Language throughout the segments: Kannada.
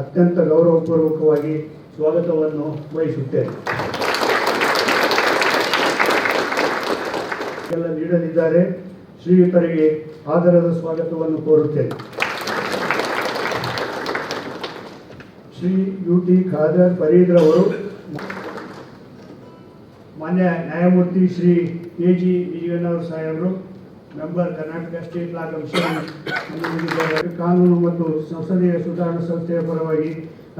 ಅತ್ಯಂತ ಗೌರವಪೂರ್ವಕವಾಗಿ ಸ್ವಾಗತವನ್ನು ವಹಿಸುತ್ತೇನೆ. ಎಲ್ಲ ನೀಡಲಿದ್ದಾರೆ. ಶ್ರೀಯುತರಿಗೆ ಆದರದ ಸ್ವಾಗತವನ್ನು ಕೋರುತ್ತೇನೆ. ಶ್ರೀ ಯು ಟಿ ಖಾದರ್ ಫರೀದ್ರವರು ಮಾನ್ಯ ನ್ಯಾಯಮೂರ್ತಿ ಶ್ರೀ ಎ ಜಿ ವಿಜಯಣ್ಣವ್ರ ಸಾಹೇಬರು, member Karnataka state law commission ಕಾನೂನು ಮತ್ತು ಸಂಸದೀಯ ಸುಧಾರಣಾ ಸಂಸ್ಥೆಯ ಪರವಾಗಿ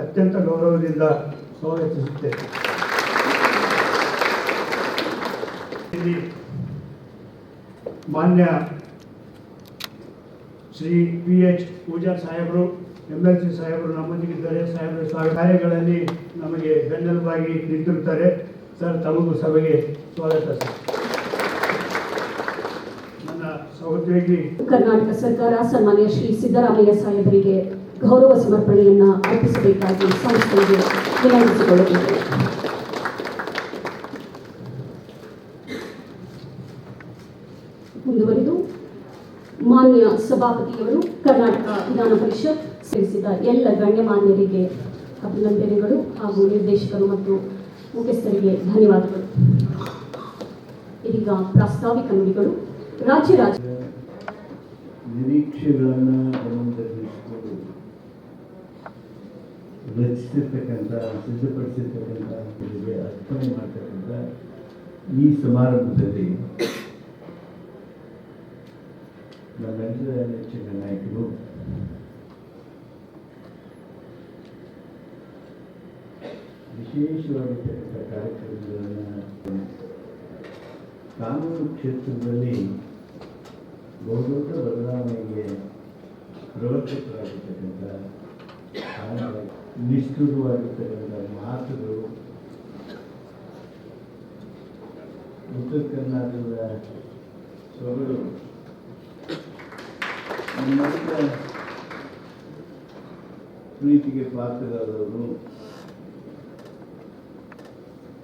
ಅತ್ಯಂತ ಗೌರವದಿಂದ ಸ್ವಾಗತಿಸುತ್ತೇನೆ. ಮಾನ್ಯ ಶ್ರೀ ಪಿ ಎಚ್ ಪೂಜಾ ಸಾಹೇಬರು ಎಂ ಎಲ್ ಸಿ ಸಾಹೇಬರು ನಮ್ಮೊಂದಿಗಿದ್ದಾರೆ. ಸಾಹೇಬರು ಕಾರ್ಯಗಳಲ್ಲಿ ನಮಗೆ ಬೆನ್ನೆಲುಬಾಗಿ ನಿಂತಿರುತ್ತಾರೆ. ಸರ್, ತಮಗೂ ಸಭೆಗೆ ಸ್ವಾಗತ ಸರ್. ಸಹೋದ್ಯೋಗಿ ಕರ್ನಾಟಕ ಸರ್ಕಾರ ಸನ್ಮಾನ್ಯ ಶ್ರೀ ಸಿದ್ದರಾಮಯ್ಯ ಸಾಹೇಬರಿಗೆ ಗೌರವ ಸಮರ್ಪಣೆಯನ್ನ ಅರ್ಪಿಸಬೇಕಾಗಿ ಸಂಸ್ಥೆಗೆ ವಿನಂತಿಸಿಕೊಳ್ಳುತ್ತೇವೆ ಮುಂದುವರೆದು, ಮಾನ್ಯ ಸಭಾಪತಿಯವರು ಕರ್ನಾಟಕ ವಿಧಾನ ಪರಿಷತ್ ಸೇರಿಸಿದ ಎಲ್ಲ ಗಣ್ಯಮಾನ್ಯರಿಗೆ ಅಭಿನಂದನೆಗಳು ಹಾಗೂ ನಿರ್ದೇಶಕರು ಮತ್ತು ಮುಖ್ಯಸ್ಥರಿಗೆ ಧನ್ಯವಾದಗಳು. ಇದೀಗ ಪ್ರಾಸ್ತಾವಿಕ ನುಡಿಗಳು. ರಾಜ್ಯ ರಾಜ. ನಿರೀಕ್ಷೆಗಳನ್ನು ಗಮನದಲ್ಲಿರಿಸಿಕೊಂಡು ರಚಿಸಿರ್ತಕ್ಕಂಥ, ಸಿದ್ಧಪಡಿಸಿರ್ತಕ್ಕಂಥ ಅರ್ಪಣೆ ಮಾಡ್ತಕ್ಕಂಥ ಈ ಸಮಾರಂಭದಲ್ಲಿ ನಮ್ಮೆಲ್ಲರ ನೆಚ್ಚಿನ ನಾಯಕರು ವಿಶೇಷವಾಗಿರ್ತಕ್ಕಂಥ ಕಾರ್ಯಕ್ರಮಗಳನ್ನು ಕಾನೂನು ಕ್ಷೇತ್ರದಲ್ಲಿ ಬಹುದೊಡ್ಡ ಬದಲಾವಣೆಗೆ ಪ್ರವರ್ತಕರಾಗಿರ್ತಕ್ಕಂಥ ನಿಷ್ಠುರವಾಗಿರ್ತಕ್ಕಂಥ ಮಾತುಗಳು. ಉತ್ತರ ಕರ್ನಾಟಕದ ಸೊಗಡು. ನಮ್ಮ ಪ್ರೀತಿಗೆ ಪಾತ್ರರಾದವರು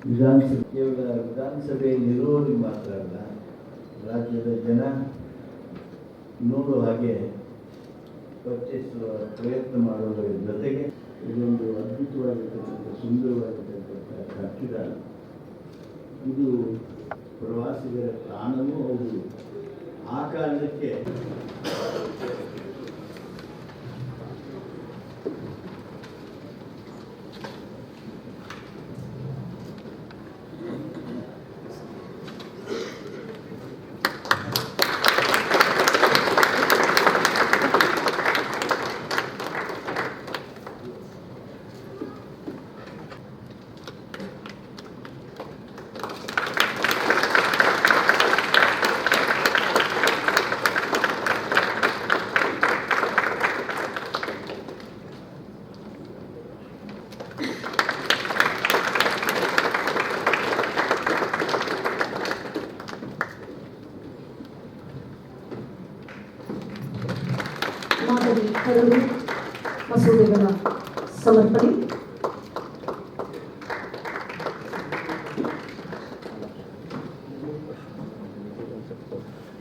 ವಿಧಾನಸಭೆ ಕೇವಲ ವಿಧಾನಸಭೆಯಲ್ಲಿರುವವರಿಗೆ ಮಾತ್ರ ಅಲ್ಲ, ರಾಜ್ಯದ ಜನ ನೋಡುವ ಹಾಗೆ ಪರಿಚಯಿಸುವ ಪ್ರಯತ್ನ ಮಾಡುವುದರ ಜೊತೆಗೆ ಇದೊಂದು ಅದ್ಭುತವಾಗಿರ್ತಕ್ಕಂಥ, ಸುಂದರವಾಗಿರ್ತಕ್ಕಂಥ ಕಟ್ಟಿದ ಇದು ಪ್ರವಾಸಿಗರ ತಾಣವೂ ಹೌದು. ಆ ಕಾರಣಕ್ಕೆ ಮಾದರಿ ಮಸೂದೆಗಳ ಸಮರ್ಪಣೆ.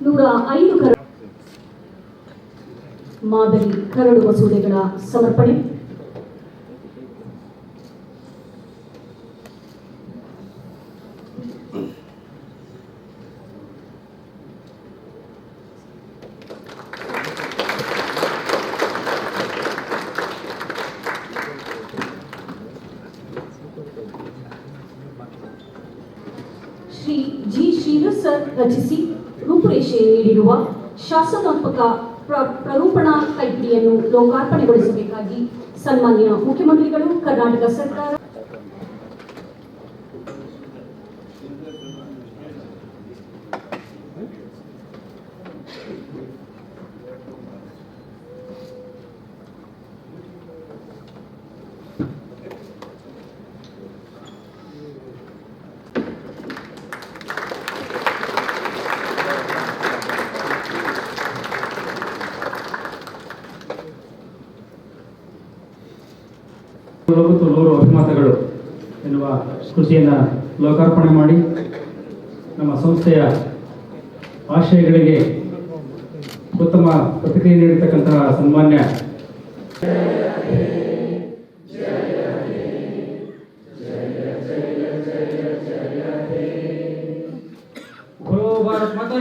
ನೂರ ಐದು ಕರ ಮಾದರಿ ಕರಡು ಮಸೂದೆಗಳ ಸಮರ್ಪಣೆ. ಶ್ರೀ ಜಿ ಶ್ರೀಧರ್ ಸರ್ ರಚಿಸಿ ರೂಪುರೇಷೆ ನೀಡಿರುವ ಶಾಸನಾತ್ಮಕ ಪ್ರ- ಪ್ರರೂಪಣಾ ಕೈಪಿಡಿಯನ್ನು ಲೋಕಾರ್ಪಣೆಗೊಳಿಸಬೇಕಾಗಿ ಸನ್ಮಾನ್ಯ ಮುಖ್ಯಮಂತ್ರಿಗಳು, ಕರ್ನಾಟಕ ಸರ್ಕಾರ ನೂರು ಮತ್ತು ಗಳು ಎನ್ನುವ ಕೃತಿಯನ್ನು ಲೋಕಾರ್ಪಣೆ ಮಾಡಿ ನಮ್ಮ ಸಂಸ್ಥೆಯ ಆಶಯಗಳಿಗೆ ಉತ್ತಮ ಪ್ರತಿಕ್ರಿಯೆ ನೀಡಿರ್ತಕ್ಕಂತಹ ಸನ್ಮಾನ್ಯ ಭಾರತ್ ಮಾತಾ